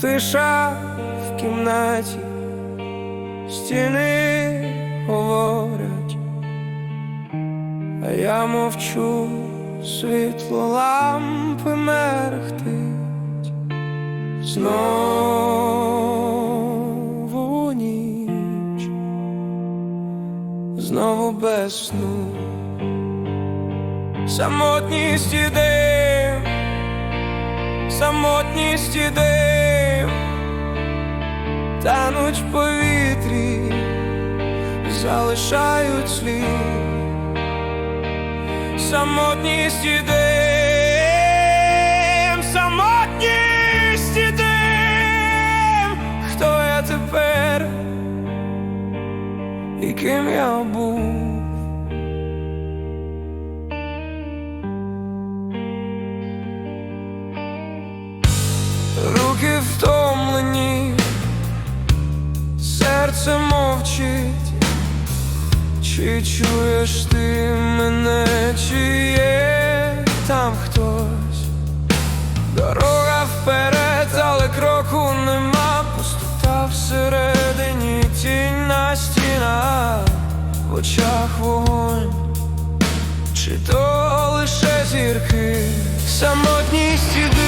Тиша в кімнаті, стіни говорять, а я мовчу, світло лампи мерехтить, знову ніч, знову без сну, самотність іде, самотність іде, тануть в повітрі, залишають слід самотність іде, самотність іде, хто я тепер? І ким я був. Руки втомлені, Чи чуєш ти мене, чи є там хтось? Дорога вперед, але кроку нема, пустота всередині тінь на стінах, в очах вогонь, чи то лише зірки, самотність і дим, самотність